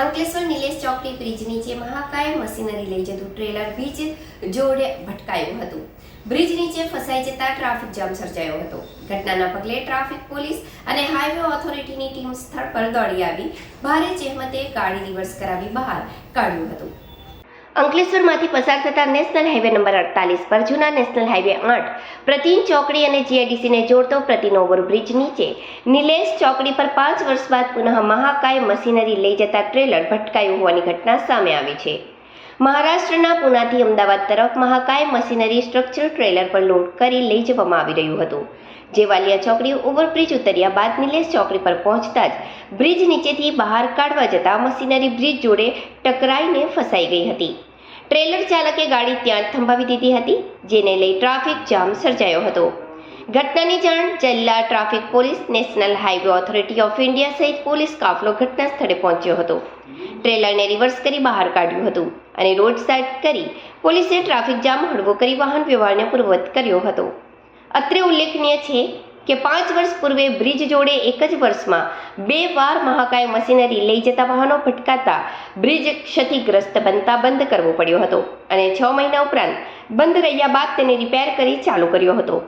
અંકલેશ્વર નિલેશ ચોકડી બ્રિજ નીચે મહાકાય, મશીનરી લઈ જતું ટ્રેલર બ્રિજ જોડે ભટકાયું હતું. બ્રિજ નીચે ફસાઈ જતા ટ્રાફિક જામ સર્જાયો હતો. ઘટનાના પગલે ટ્રાફિક પોલીસ અને હાઈવે ઓથોરિટીની ટીમ સ્થળ પર દોડી આવી. ભારે જહેમતે ગાડી રિવર્સ કરાવી બહાર કાઢ્યું હતું. અંકલેશ્વરમાંથી પસાર થતા નેશનલ હાઈવે નંબર અડતાલીસ પર જૂના નેશનલ હાઈવે આઠ. પ્રતિન ચોકડી અને જીઆઈડીસીને જોડતો પ્રતિન ઓવરબ્રિજ નીચે. નિલેશ ચોકડી પર પાંચ વર્ષ બાદ પુનઃ મહાકાય મશીનરી લઈ જતા ટ્રેલર ભટકાયું હોવાની ઘટના સામે આવી છે. મહારાષ્ટ્રના પુનાથી અમદાવાદ તરફ મહાકાય મશીનરી સ્ટ્રક્ચર ટ્રેલર પર લોડ કરી લઈ જવામાં આવી રહ્યું હતું. જે વાલિયા ચોકડી ઓવરબ્રિજ ઉતર્યા બાદ નિલેશ ચોકડી પર પહોંચતા જ બ્રિજ નીચેથી બહાર કાઢવા જતા મશીનરી બ્રિજ જોડે ટકરાઈને ફસાઈ ગઈ હતી. ટ્રેલર ચાલકે ગાડી ત્યાં થંભાવી દીધી હતી, જેને લઈ ટ્રાફિક જામ સર્જાયો હતો. ઘટનાની જાણ જિલ્લા traffic police, national highway authority of India સહિત પોલીસ કાફલો ઘટના સ્થળે પહોંચ્યો હતો. ટ્રેલરને રિવર્સ કરી બહાર કાઢ્યું હતું અને રોડ સાઇડ કરી પોલીસે ટ્રાફિક જામ હળવો કરી વાહન વ્યવહારને પૂર્વવત કર્યો હતો. અત્રે ઉલ્લેખનીય છે કે પાંચ વર્ષ પૂર્વે બ્રિજ જોડે એક જ વર્ષમાં બે વાર મહાકાય મશીનરી લઈ જતા વાહનો ભટકાતા બ્રિજ ક્ષતિગ્રસ્ત બનતા બંધ કરવો પડ્યો હતો અને છ મહિના ઉપરાંત બંધ રહ્યા બાદ તેને રિપેર કરી ચાલુ કર્યો હતો.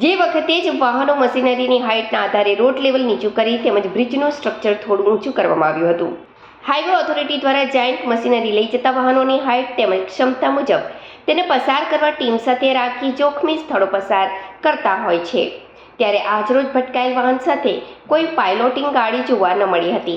જે વખતે જ વાહનો મશીનરીની હાઇટના આધારે રોડ લેવલ નીચું કરી તેમજ બ્રિજનું સ્ટ્રક્ચર થોડું ઊંચું કરવામાં આવ્યું હતું. હાઈવે ઓથોરિટી દ્વારા જાયન્ટ મશીનરી લઈ જતા વાહનોની હાઇટ તેમજ ક્ષમતા મુજબ તેને પસાર કરવા ટીમ સાથે રાખી જોખમી સ્થળો પસાર કરતા હોય છે. ત્યારે આજરોજ ભટકાયેલ વાહન સાથે કોઈ પાયલોટિંગ ગાડી જોવા ન મળી હતી.